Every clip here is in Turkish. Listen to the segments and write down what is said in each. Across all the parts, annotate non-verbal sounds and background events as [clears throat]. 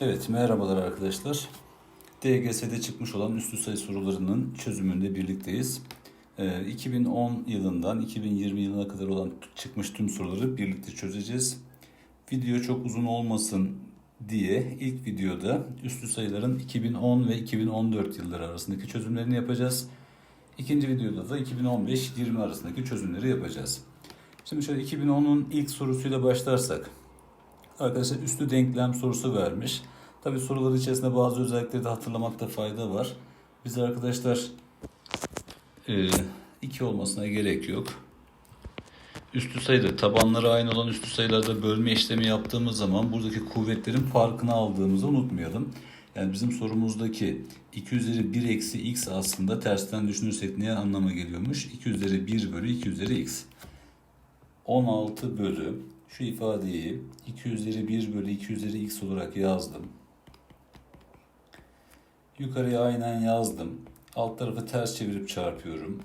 Evet, merhabalar arkadaşlar. DGS'de çıkmış olan üstü sayı sorularının çözümünde birlikteyiz. Ee, 2010 yılından 2020 yılına kadar olan çıkmış tüm soruları birlikte çözeceğiz. Video çok uzun olmasın diye ilk videoda üstü sayıların 2010 ve 2014 yılları arasındaki çözümlerini yapacağız. İkinci videoda da 2015-20 arasındaki çözümleri yapacağız. Şimdi şöyle 2010'un ilk sorusuyla başlarsak. Arkadaşlar üstü denklem sorusu vermiş. Tabi sorular içerisinde bazı özellikleri de hatırlamakta fayda var. Biz arkadaşlar 2 olmasına gerek yok. Üstü sayıda tabanları aynı olan üstü sayılarda bölme işlemi yaptığımız zaman buradaki kuvvetlerin farkını aldığımızı unutmayalım. Yani bizim sorumuzdaki 2 üzeri 1 eksi x aslında tersten düşünürsek ne anlama geliyormuş? 2 üzeri 1 bölü 2 üzeri x. 16 bölü şu ifadeyi 2 üzeri 1 bölü 2 üzeri x olarak yazdım. Yukarıya aynen yazdım. Alt tarafı ters çevirip çarpıyorum.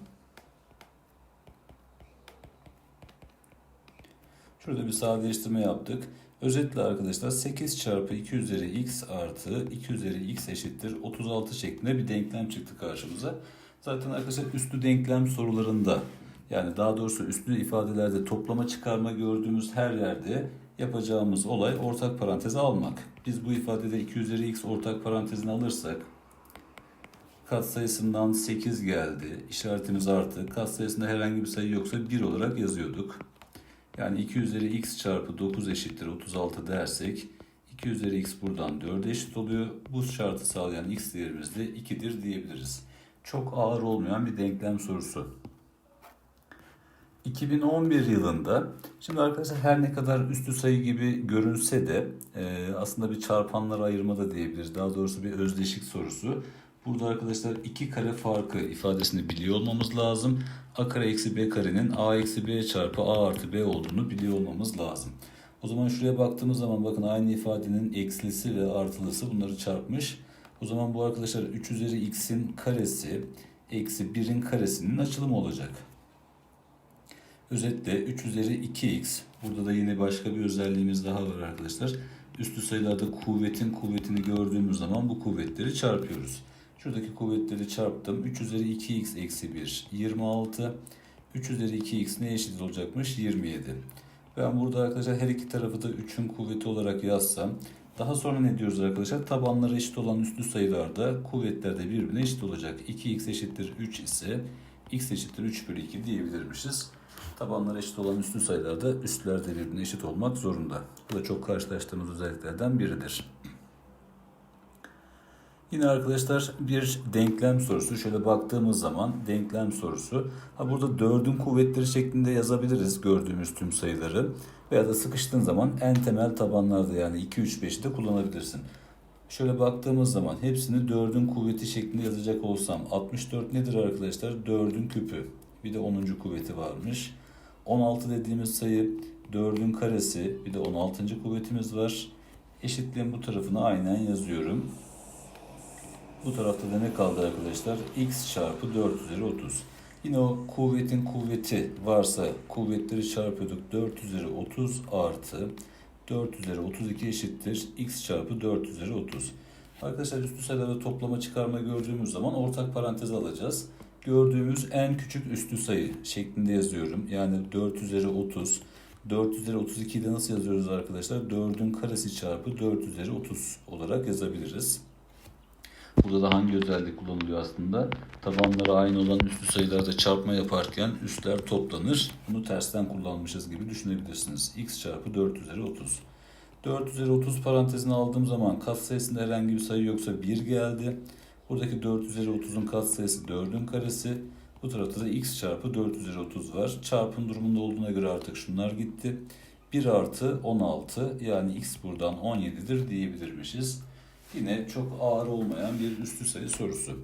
Şurada bir sadeleştirme yaptık. Özetle arkadaşlar 8 çarpı 2 üzeri x artı 2 üzeri x eşittir 36 şeklinde bir denklem çıktı karşımıza. Zaten arkadaşlar üstü denklem sorularında yani daha doğrusu üstü ifadelerde toplama çıkarma gördüğümüz her yerde yapacağımız olay ortak paranteze almak. Biz bu ifadede 2 üzeri x ortak parantezini alırsak katsayısından 8 geldi. İşaretimiz artı. Katsayısında herhangi bir sayı yoksa 1 olarak yazıyorduk. Yani 2 üzeri x çarpı 9 eşittir 36 dersek 2 üzeri x buradan 4'e eşit oluyor. Bu şartı sağlayan x değerimiz de 2'dir diyebiliriz. Çok ağır olmayan bir denklem sorusu. 2011 yılında, şimdi arkadaşlar her ne kadar üstü sayı gibi görünse de e, aslında bir çarpanlara ayırma da diyebiliriz. Daha doğrusu bir özdeşik sorusu. Burada arkadaşlar iki kare farkı ifadesini biliyor olmamız lazım. A kare eksi B karenin A eksi B çarpı A artı B olduğunu biliyor olmamız lazım. O zaman şuraya baktığımız zaman bakın aynı ifadenin eksilisi ve artılısı bunları çarpmış. O zaman bu arkadaşlar 3 üzeri x'in karesi eksi 1'in karesinin açılımı olacak. Özetle 3 üzeri 2x. Burada da yine başka bir özelliğimiz daha var arkadaşlar. Üstü sayılarda kuvvetin kuvvetini gördüğümüz zaman bu kuvvetleri çarpıyoruz. Şuradaki kuvvetleri çarptım. 3 üzeri 2x eksi 1 26. 3 üzeri 2x ne eşit olacakmış? 27. Ben burada arkadaşlar her iki tarafı da 3'ün kuvveti olarak yazsam. Daha sonra ne diyoruz arkadaşlar? Tabanları eşit olan üslü sayılarda kuvvetler de birbirine eşit olacak. 2x eşittir 3 ise x eşittir 3 bölü 2 diyebilirmişiz. Tabanları eşit olan üslü sayılarda üstler de birbirine eşit olmak zorunda. Bu da çok karşılaştığımız özelliklerden biridir. Yine arkadaşlar bir denklem sorusu. Şöyle baktığımız zaman denklem sorusu. Ha burada 4'ün kuvvetleri şeklinde yazabiliriz gördüğümüz tüm sayıları. Veya da sıkıştığın zaman en temel tabanlarda yani 2, 3, 5'i de kullanabilirsin. Şöyle baktığımız zaman hepsini 4'ün kuvveti şeklinde yazacak olsam 64 nedir arkadaşlar? 4'ün küpü. Bir de 10. kuvveti varmış. 16 dediğimiz sayı 4'ün karesi bir de 16. kuvvetimiz var. Eşitliğin bu tarafını aynen yazıyorum. Bu tarafta da ne kaldı arkadaşlar? x çarpı 4 üzeri 30. Yine o kuvvetin kuvveti varsa kuvvetleri çarpıyorduk. 4 üzeri 30 artı 4 üzeri 32 eşittir. x çarpı 4 üzeri 30. Arkadaşlar üstü sayılarda toplama çıkarma gördüğümüz zaman ortak parantez alacağız. Gördüğümüz en küçük üstü sayı şeklinde yazıyorum. Yani 4 üzeri 30. 4 üzeri 32'yi de nasıl yazıyoruz arkadaşlar? 4'ün karesi çarpı 4 üzeri 30 olarak yazabiliriz. Burada da hangi özellik kullanılıyor aslında? Tabanları aynı olan üslü sayılarda çarpma yaparken üstler toplanır. Bunu tersten kullanmışız gibi düşünebilirsiniz. x çarpı 4 üzeri 30. 4 üzeri 30 parantezine aldığım zaman katsayısında herhangi bir sayı yoksa 1 geldi. Buradaki 4 üzeri 30'un katsayısı 4'ün karesi. Bu tarafta da x çarpı 4 üzeri 30 var. Çarpım durumunda olduğuna göre artık şunlar gitti. 1 artı 16 yani x buradan 17'dir diyebilirmişiz. Yine çok ağır olmayan bir üstü sayı sorusu.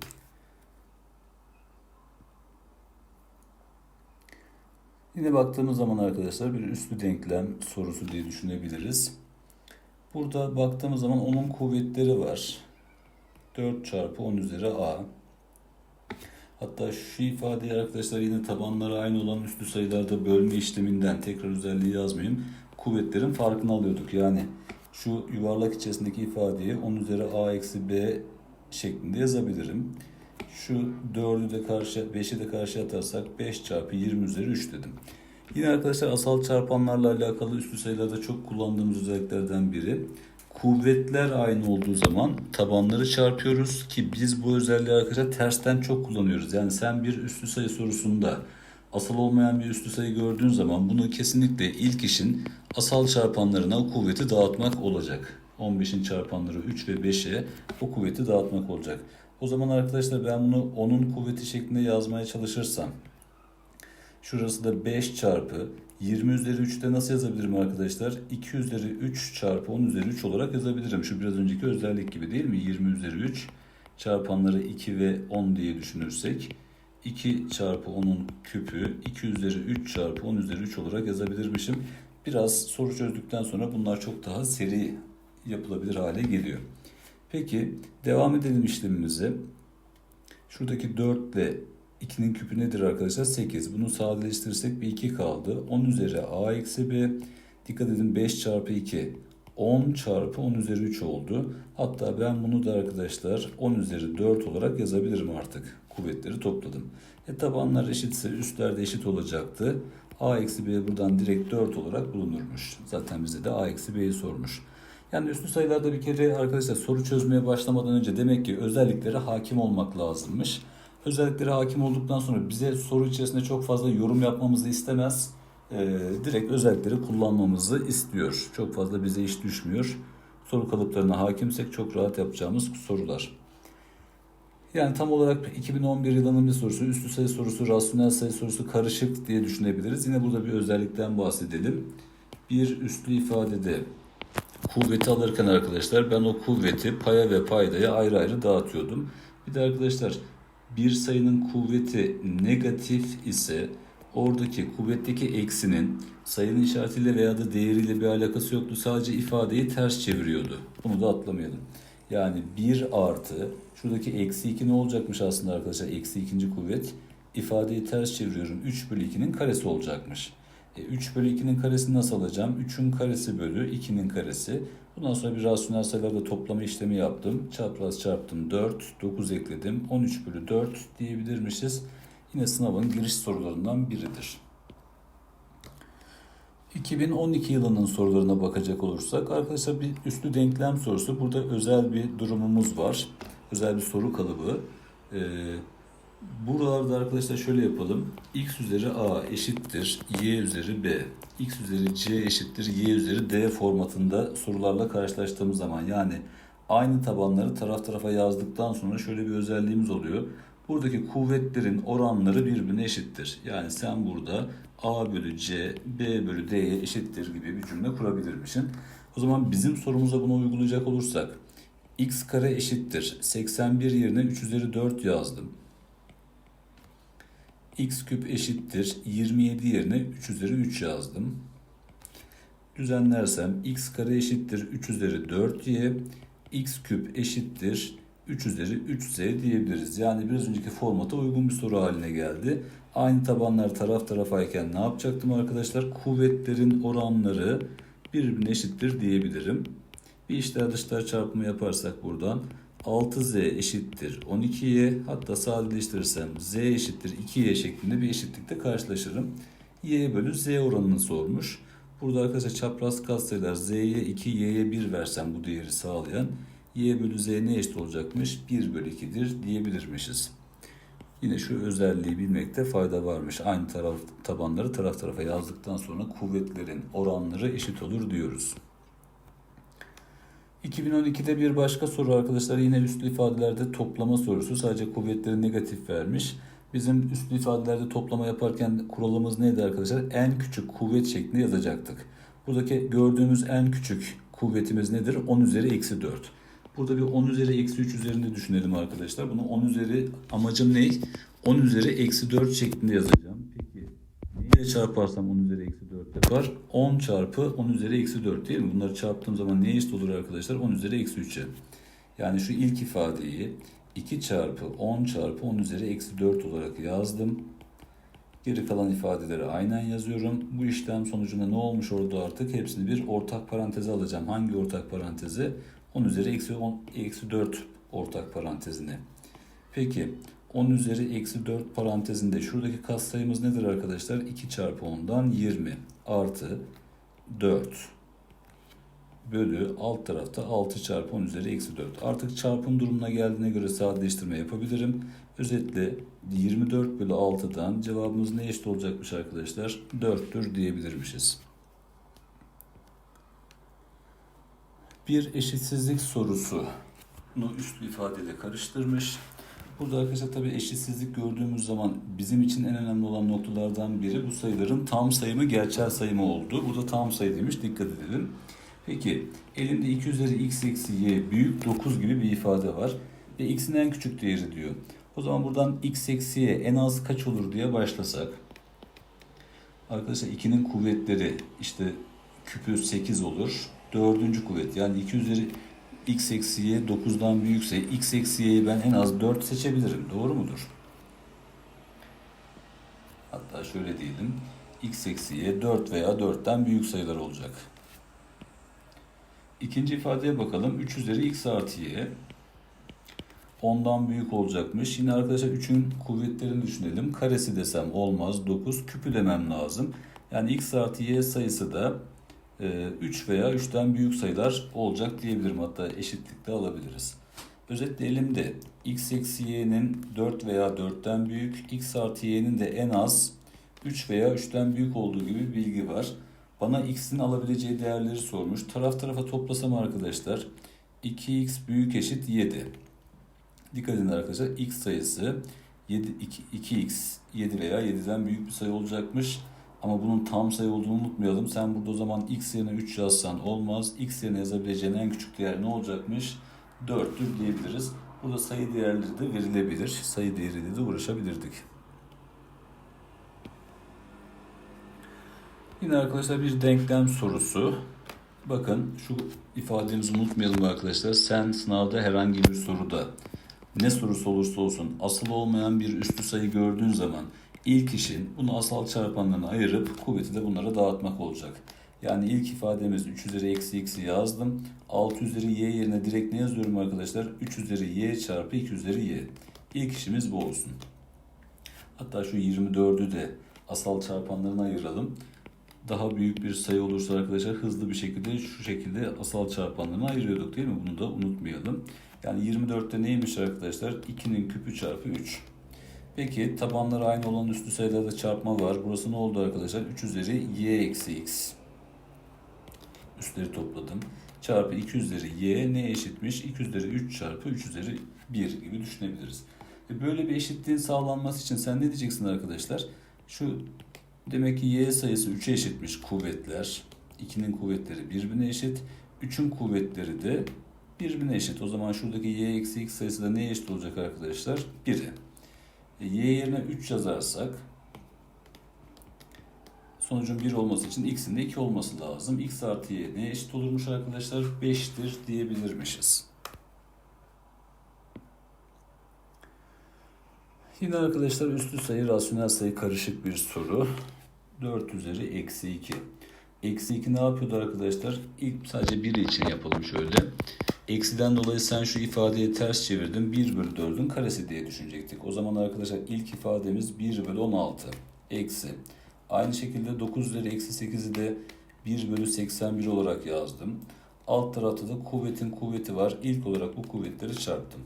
Yine baktığımız zaman arkadaşlar bir üstü denklem sorusu diye düşünebiliriz. Burada baktığımız zaman onun kuvvetleri var. 4 çarpı 10 üzeri a. Hatta şu ifadeyi arkadaşlar yine tabanları aynı olan üstü sayılarda bölme işleminden tekrar özelliği yazmayayım. Kuvvetlerin farkını alıyorduk. Yani şu yuvarlak içerisindeki ifadeyi 10 üzeri a eksi b şeklinde yazabilirim. Şu 4'ü de karşı 5'i de karşı atarsak 5 çarpı 20 üzeri 3 dedim. Yine arkadaşlar asal çarpanlarla alakalı üstü sayılarda çok kullandığımız özelliklerden biri. Kuvvetler aynı olduğu zaman tabanları çarpıyoruz ki biz bu özelliği arkadaşlar tersten çok kullanıyoruz. Yani sen bir üstü sayı sorusunda asal olmayan bir üstü sayı gördüğün zaman bunu kesinlikle ilk işin asal çarpanlarına kuvveti dağıtmak olacak. 15'in çarpanları 3 ve 5'e o kuvveti dağıtmak olacak. O zaman arkadaşlar ben bunu onun kuvveti şeklinde yazmaya çalışırsam Şurası da 5 çarpı 20 üzeri 3'te nasıl yazabilirim arkadaşlar? 2 üzeri 3 çarpı 10 üzeri 3 olarak yazabilirim. Şu biraz önceki özellik gibi değil mi? 20 üzeri 3 çarpanları 2 ve 10 diye düşünürsek 2 çarpı 10'un küpü 2 üzeri 3 çarpı 10 üzeri 3 olarak yazabilirmişim. Biraz soru çözdükten sonra bunlar çok daha seri yapılabilir hale geliyor. Peki devam edelim işlemimize. Şuradaki 4 ile 2'nin küpü nedir arkadaşlar? 8. Bunu sadeleştirirsek bir 2 kaldı. 10 üzeri a eksi b. Dikkat edin 5 çarpı 2. 10 çarpı 10 üzeri 3 oldu. Hatta ben bunu da arkadaşlar 10 üzeri 4 olarak yazabilirim artık. Kuvvetleri topladım. E tabanlar eşitse üstler de eşit olacaktı. a eksi b buradan direkt 4 olarak bulunurmuş. Zaten bize de a eksi b'yi sormuş. Yani üstü sayılarda bir kere arkadaşlar soru çözmeye başlamadan önce demek ki özelliklere hakim olmak lazımmış. Özelliklere hakim olduktan sonra bize soru içerisinde çok fazla yorum yapmamızı istemez. Ee, direkt özellikleri kullanmamızı istiyor. Çok fazla bize iş düşmüyor. Soru kalıplarına hakimsek çok rahat yapacağımız sorular. Yani tam olarak 2011 yılının bir sorusu, üstü sayı sorusu, rasyonel sayı sorusu karışık diye düşünebiliriz. Yine burada bir özellikten bahsedelim. Bir üslü ifadede kuvveti alırken arkadaşlar ben o kuvveti paya ve paydaya ayrı ayrı dağıtıyordum. Bir de arkadaşlar bir sayının kuvveti negatif ise oradaki kuvvetteki eksinin sayının işaretiyle veya da değeriyle bir alakası yoktu. Sadece ifadeyi ters çeviriyordu. Bunu da atlamayalım. Yani 1 artı şuradaki eksi 2 ne olacakmış aslında arkadaşlar? Eksi ikinci kuvvet. İfadeyi ters çeviriyorum. 3 bölü 2'nin karesi olacakmış. E, 3 bölü 2'nin karesini nasıl alacağım? 3'ün karesi bölü 2'nin karesi. Bundan sonra bir rasyonel sayılarda toplama işlemi yaptım. Çapraz çarptım 4, 9 ekledim. 13 bölü 4 diyebilirmişiz. Yine sınavın giriş sorularından biridir. 2012 yılının sorularına bakacak olursak arkadaşlar bir üslü denklem sorusu. Burada özel bir durumumuz var. Özel bir soru kalıbı. Ee, Buralarda arkadaşlar şöyle yapalım. x üzeri a eşittir y üzeri b. x üzeri c eşittir y üzeri d formatında sorularla karşılaştığımız zaman yani aynı tabanları taraf tarafa yazdıktan sonra şöyle bir özelliğimiz oluyor. Buradaki kuvvetlerin oranları birbirine eşittir. Yani sen burada a bölü c, b bölü d'ye eşittir gibi bir cümle kurabilirmişsin. O zaman bizim sorumuza bunu uygulayacak olursak x kare eşittir. 81 yerine 3 üzeri 4 yazdım x küp eşittir 27 yerine 3 üzeri 3 yazdım. Düzenlersem x kare eşittir 3 üzeri 4y, x küp eşittir 3 üzeri 3z diyebiliriz. Yani biraz önceki formata uygun bir soru haline geldi. Aynı tabanlar taraf tarafayken ne yapacaktım arkadaşlar? Kuvvetlerin oranları birbirine eşittir diyebilirim. Bir içler dışlar çarpımı yaparsak buradan 6z eşittir 12y hatta sadeleştirirsem z eşittir 2y şeklinde bir eşitlikte karşılaşırım. y bölü z oranını sormuş. Burada arkadaşlar çapraz katsayılar z'ye 2 y'ye 1 versem bu değeri sağlayan y bölü z ne eşit olacakmış? 1 bölü 2'dir diyebilirmişiz. Yine şu özelliği bilmekte fayda varmış. Aynı taraf tabanları taraf tarafa yazdıktan sonra kuvvetlerin oranları eşit olur diyoruz. 2012'de bir başka soru arkadaşlar yine üslü ifadelerde toplama sorusu. Sadece kuvvetleri negatif vermiş. Bizim üslü ifadelerde toplama yaparken kuralımız neydi arkadaşlar? En küçük kuvvet şeklinde yazacaktık. Buradaki gördüğümüz en küçük kuvvetimiz nedir? 10 üzeri eksi 4. Burada bir 10 üzeri eksi 3 üzerinde düşünelim arkadaşlar. Bunu 10 üzeri amacım ne? 10 üzeri eksi 4 şeklinde yazacağım. Peki neyle çarparsam 10 üzeri eksi 4 yapar? 10 çarpı 10 üzeri eksi 4 değil mi? Bunları çarptığım zaman neye eşit olur arkadaşlar? 10 üzeri eksi 3'e. Yani şu ilk ifadeyi 2 çarpı 10 çarpı 10 üzeri eksi 4 olarak yazdım. Geri kalan ifadeleri aynen yazıyorum. Bu işlem sonucunda ne olmuş orada artık? Hepsini bir ortak paranteze alacağım. Hangi ortak parantezi? 10 üzeri eksi 10, eksi 4 ortak parantezine. Peki 10 üzeri eksi 4 parantezinde şuradaki katsayımız nedir arkadaşlar? 2 çarpı 10'dan 20 artı 4 bölü alt tarafta 6 çarpı 10 üzeri eksi 4. Artık çarpım durumuna geldiğine göre sadeleştirme yapabilirim. Özetle 24 bölü 6'dan cevabımız ne eşit olacakmış arkadaşlar? 4'tür diyebilirmişiz. Bir eşitsizlik sorusu bunu üslü ifadeyle karıştırmış. Burada arkadaşlar tabii eşitsizlik gördüğümüz zaman bizim için en önemli olan noktalardan biri bu sayıların tam sayımı gerçel sayımı oldu. Burada tam sayı demiş dikkat edelim. Peki elimde 2 üzeri x eksi y büyük 9 gibi bir ifade var. Ve x'in en küçük değeri diyor. O zaman buradan x eksi y en az kaç olur diye başlasak. Arkadaşlar 2'nin kuvvetleri işte küpü 8 olur. Dördüncü kuvvet yani 2 üzeri x eksi y 9'dan büyükse x eksi y'yi ben en az 4 seçebilirim. Doğru mudur? Hatta şöyle diyelim. x eksi y 4 veya 4'ten büyük sayılar olacak. İkinci ifadeye bakalım. 3 üzeri x artı y. 10'dan büyük olacakmış. Yine arkadaşlar 3'ün kuvvetlerini düşünelim. Karesi desem olmaz. 9. Küpü demem lazım. Yani x artı y sayısı da 3 veya 3'ten büyük sayılar olacak diyebilirim. Hatta eşitlikte alabiliriz. Özetle elimde x eksi y'nin 4 veya 4'ten büyük, x artı y'nin de en az 3 veya 3'ten büyük olduğu gibi bilgi var. Bana x'in alabileceği değerleri sormuş. Taraf tarafa toplasam arkadaşlar 2x büyük eşit 7. Dikkat edin arkadaşlar x sayısı 7, 2, 2x 7 veya 7'den büyük bir sayı olacakmış. Ama bunun tam sayı olduğunu unutmayalım. Sen burada o zaman x yerine 3 yazsan olmaz. x yerine yazabileceğin en küçük değer ne olacakmış? 4'tür diyebiliriz. Burada sayı değerleri de verilebilir. Sayı değeriyle de uğraşabilirdik. Yine arkadaşlar bir denklem sorusu. Bakın şu ifademizi unutmayalım arkadaşlar. Sen sınavda herhangi bir soruda ne sorusu olursa olsun asıl olmayan bir üstü sayı gördüğün zaman ilk işin bunu asal çarpanlarına ayırıp kuvveti de bunlara dağıtmak olacak. Yani ilk ifademiz 3 üzeri eksi x'i yazdım. 6 üzeri y yerine direkt ne yazıyorum arkadaşlar? 3 üzeri y çarpı 2 üzeri y. İlk işimiz bu olsun. Hatta şu 24'ü de asal çarpanlarına ayıralım. Daha büyük bir sayı olursa arkadaşlar hızlı bir şekilde şu şekilde asal çarpanlarına ayırıyorduk değil mi? Bunu da unutmayalım. Yani 24'te neymiş arkadaşlar? 2'nin küpü çarpı 3. Peki tabanları aynı olan üstü sayılarda çarpma var. Burası ne oldu arkadaşlar? 3 üzeri y eksi x. Üstleri topladım. Çarpı 2 üzeri y ne eşitmiş? 2 üzeri 3 çarpı 3 üzeri 1 gibi düşünebiliriz. E böyle bir eşitliğin sağlanması için sen ne diyeceksin arkadaşlar? Şu demek ki y sayısı 3'e eşitmiş kuvvetler. 2'nin kuvvetleri birbirine eşit. 3'ün kuvvetleri de birbirine eşit. O zaman şuradaki y eksi x sayısı da neye eşit olacak arkadaşlar? 1'e. E, y yerine 3 yazarsak sonucun 1 olması için x'in de 2 olması lazım. x artı y neye eşit olurmuş arkadaşlar? 5'tir diyebilirmişiz. Yine arkadaşlar üstü sayı, rasyonel sayı karışık bir soru. 4 üzeri eksi 2. Eksi 2 ne yapıyordu arkadaşlar? İlk sadece 1 için yapalım şöyle. Eksiden dolayı sen şu ifadeyi ters çevirdin. 1 bölü 4'ün karesi diye düşünecektik. O zaman arkadaşlar ilk ifademiz 1 bölü 16. Eksi. Aynı şekilde 9 üzeri eksi 8'i de 1 bölü 81 olarak yazdım. Alt tarafta da kuvvetin kuvveti var. İlk olarak bu kuvvetleri çarptım.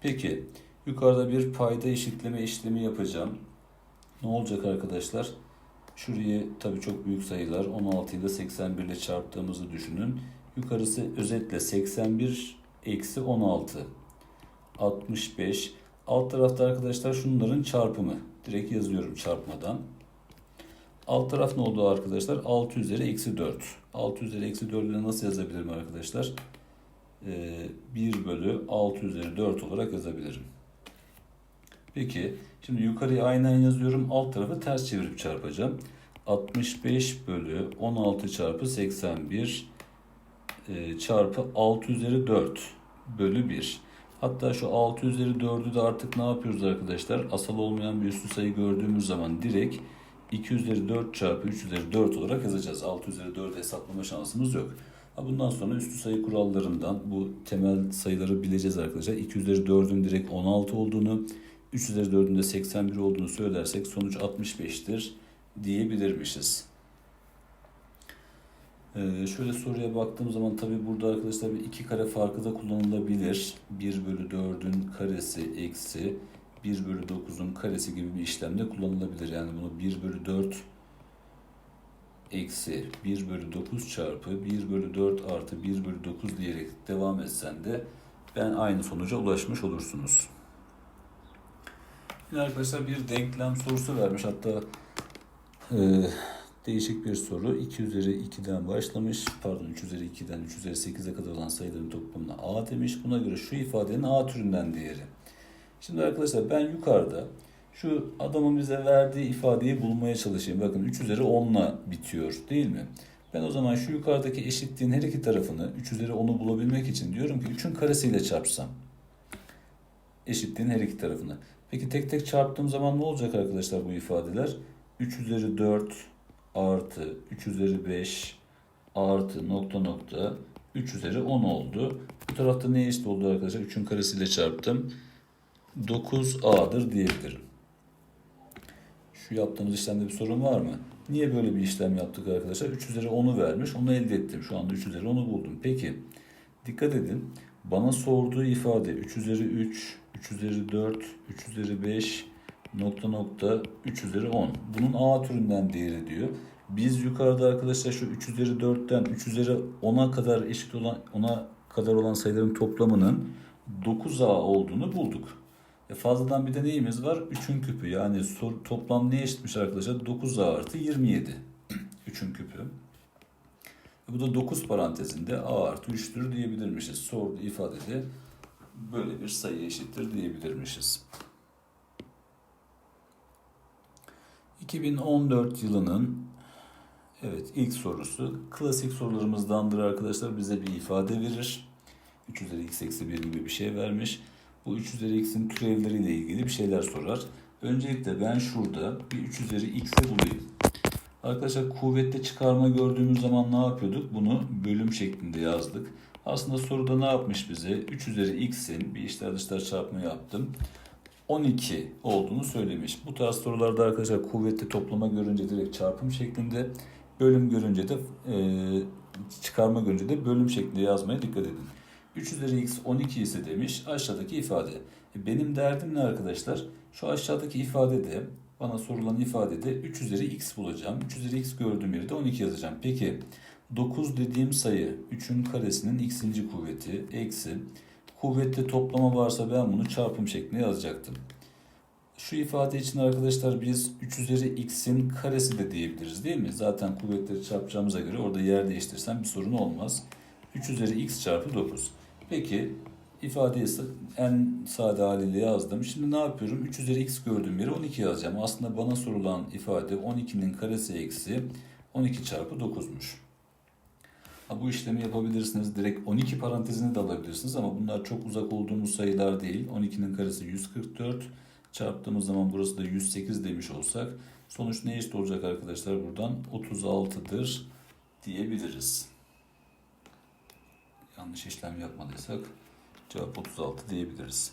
Peki yukarıda bir payda eşitleme işlemi yapacağım. Ne olacak arkadaşlar? Şuraya tabii çok büyük sayılar 16 ile 81 ile çarptığımızı düşünün. Yukarısı özetle 81 eksi 16 65 alt tarafta arkadaşlar şunların çarpımı. Direkt yazıyorum çarpmadan. Alt taraf ne oldu arkadaşlar? 6 üzeri eksi 4 6 üzeri eksi 4'ü nasıl yazabilirim arkadaşlar? Ee, 1 bölü 6 üzeri 4 olarak yazabilirim. Peki şimdi yukarıya aynen yazıyorum. Alt tarafı ters çevirip çarpacağım. 65 bölü 16 çarpı 81 e, çarpı 6 üzeri 4 bölü 1. Hatta şu 6 üzeri 4'ü de artık ne yapıyoruz arkadaşlar? Asal olmayan bir üstü sayı gördüğümüz zaman direkt 2 üzeri 4 çarpı 3 üzeri 4 olarak yazacağız. 6 üzeri 4 hesaplama şansımız yok. Bundan sonra üstü sayı kurallarından bu temel sayıları bileceğiz arkadaşlar. 2 üzeri 4'ün direkt 16 olduğunu, 3 üzeri 4'ün de 81 olduğunu söylersek sonuç 65'tir diyebilirmişiz. Ee, şöyle soruya baktığım zaman tabi burada arkadaşlar bir iki kare farkı da kullanılabilir. 1 bölü 4'ün karesi eksi 1 bölü 9'un karesi gibi bir işlemde kullanılabilir. Yani bunu 1 bölü 4 eksi 1 bölü 9 çarpı 1 bölü 4 artı 1 bölü 9 diyerek devam etsen de ben aynı sonuca ulaşmış olursunuz. Yine arkadaşlar bir denklem sorusu vermiş. Hatta e, değişik bir soru. 2 üzeri 2'den başlamış. Pardon 3 üzeri 2'den 3 üzeri 8'e kadar olan sayıların toplamına a demiş. Buna göre şu ifadenin a türünden değeri. Şimdi arkadaşlar ben yukarıda şu adamın bize verdiği ifadeyi bulmaya çalışayım. Bakın 3 üzeri 10 ile bitiyor değil mi? Ben o zaman şu yukarıdaki eşitliğin her iki tarafını 3 üzeri 10'u bulabilmek için diyorum ki 3'ün karesiyle çarpsam. Eşitliğin her iki tarafını. Peki tek tek çarptığım zaman ne olacak arkadaşlar bu ifadeler? 3 üzeri 4 artı 3 üzeri 5 artı nokta nokta 3 üzeri 10 oldu. Bu tarafta ne eşit oldu arkadaşlar? 3'ün karesiyle çarptım. 9A'dır diyebilirim. Şu yaptığımız işlemde bir sorun var mı? Niye böyle bir işlem yaptık arkadaşlar? 3 üzeri 10'u vermiş. Onu elde ettim. Şu anda 3 üzeri 10'u buldum. Peki dikkat edin. Bana sorduğu ifade 3 üzeri 3, 3 üzeri 4, 3 üzeri 5, nokta nokta 3 üzeri 10. Bunun A türünden değeri diyor. Biz yukarıda arkadaşlar şu 3 üzeri 4'ten 3 üzeri 10'a kadar eşit olan 10'a kadar olan sayıların toplamının 9A olduğunu bulduk. E fazladan bir de neyimiz var? 3'ün küpü. Yani sor, toplam ne eşitmiş arkadaşlar? 9A artı 27. 3'ün [clears throat] küpü. E bu da 9 parantezinde A artı 3'tür diyebilirmişiz. Sorduğu ifadede böyle bir sayı eşittir diyebilirmişiz. 2014 yılının evet ilk sorusu klasik sorularımızdandır arkadaşlar bize bir ifade verir. 3 üzeri x eksi 1 gibi bir şey vermiş. Bu 3 üzeri x'in türevleriyle ilgili bir şeyler sorar. Öncelikle ben şurada bir 3 üzeri x'i bulayım. Arkadaşlar kuvvetli çıkarma gördüğümüz zaman ne yapıyorduk? Bunu bölüm şeklinde yazdık. Aslında soruda ne yapmış bize? 3 üzeri x'in bir içler dışlar çarpma yaptım. 12 olduğunu söylemiş. Bu tarz sorularda arkadaşlar kuvvetli toplama görünce direkt çarpım şeklinde, bölüm görünce de e, çıkarma görünce de bölüm şeklinde yazmaya dikkat edin. 3 üzeri x 12 ise demiş aşağıdaki ifade. E, benim derdim ne arkadaşlar? Şu aşağıdaki ifadede bana sorulan ifadede 3 üzeri x bulacağım. 3 üzeri x gördüğüm yerde 12 yazacağım. Peki 9 dediğim sayı 3'ün karesinin x'inci kuvveti eksi kuvvetli toplama varsa ben bunu çarpım şeklinde yazacaktım. Şu ifade için arkadaşlar biz 3 üzeri x'in karesi de diyebiliriz değil mi? Zaten kuvvetleri çarpacağımıza göre orada yer değiştirsem bir sorun olmaz. 3 üzeri x çarpı 9. Peki ifadeyi en sade haliyle yazdım. Şimdi ne yapıyorum? 3 üzeri x gördüğüm yere 12 yazacağım. Aslında bana sorulan ifade 12'nin karesi eksi 12 çarpı 9'muş. Bu işlemi yapabilirsiniz. Direkt 12 parantezini de alabilirsiniz ama bunlar çok uzak olduğumuz sayılar değil. 12'nin karesi 144. Çarptığımız zaman burası da 108 demiş olsak sonuç ne eşit olacak arkadaşlar buradan? 36'dır diyebiliriz. Yanlış işlem yapmadıysak cevap 36 diyebiliriz.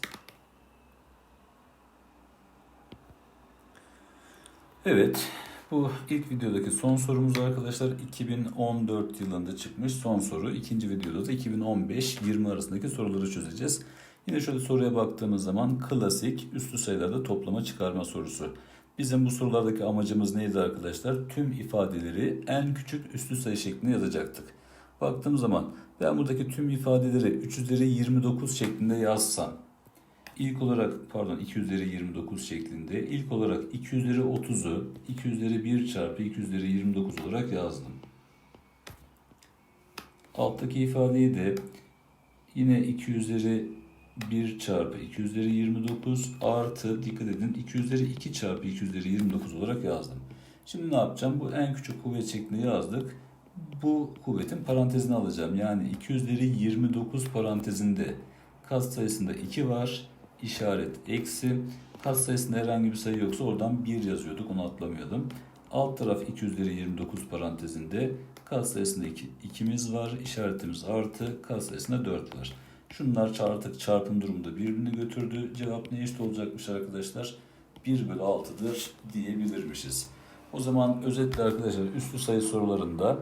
Evet, bu ilk videodaki son sorumuz arkadaşlar 2014 yılında çıkmış son soru. İkinci videoda da 2015-20 arasındaki soruları çözeceğiz. Yine şöyle soruya baktığımız zaman klasik üslü sayılarda toplama çıkarma sorusu. Bizim bu sorulardaki amacımız neydi arkadaşlar? Tüm ifadeleri en küçük üslü sayı şeklinde yazacaktık. Baktığım zaman ben buradaki tüm ifadeleri 3 üzeri 29 şeklinde yazsam ilk olarak pardon 2 üzeri 29 şeklinde ilk olarak 2 üzeri 30'u 2 üzeri 1 çarpı 2 üzeri 29 olarak yazdım. Alttaki ifadeyi de yine 2 üzeri 1 çarpı 2 üzeri 29 artı dikkat edin 2 üzeri 2 çarpı 2 üzeri 29 olarak yazdım. Şimdi ne yapacağım? Bu en küçük kuvvet şeklinde yazdık. Bu kuvvetin parantezini alacağım. Yani 2 üzeri 29 parantezinde kat sayısında 2 var. İşaret eksi. Kat sayısında herhangi bir sayı yoksa oradan 1 yazıyorduk. Onu atlamayalım. Alt taraf 2 üzeri 29 parantezinde katsayısında 2, 2'miz var. işaretimiz artı. Katsayısında 4 var. Şunlar artık çarpım durumunda birbirini götürdü. Cevap ne eşit olacakmış arkadaşlar? 1 bölü 6'dır diyebilirmişiz. O zaman özetle arkadaşlar üslü sayı sorularında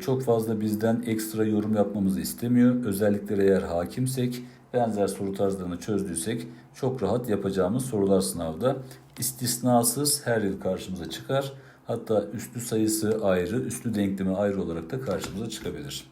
çok fazla bizden ekstra yorum yapmamızı istemiyor. Özelliklere eğer hakimsek, benzer soru tarzlarını çözdüysek çok rahat yapacağımız sorular sınavda. İstisnasız her yıl karşımıza çıkar. Hatta üslü sayısı ayrı, üslü denklemi ayrı olarak da karşımıza çıkabilir.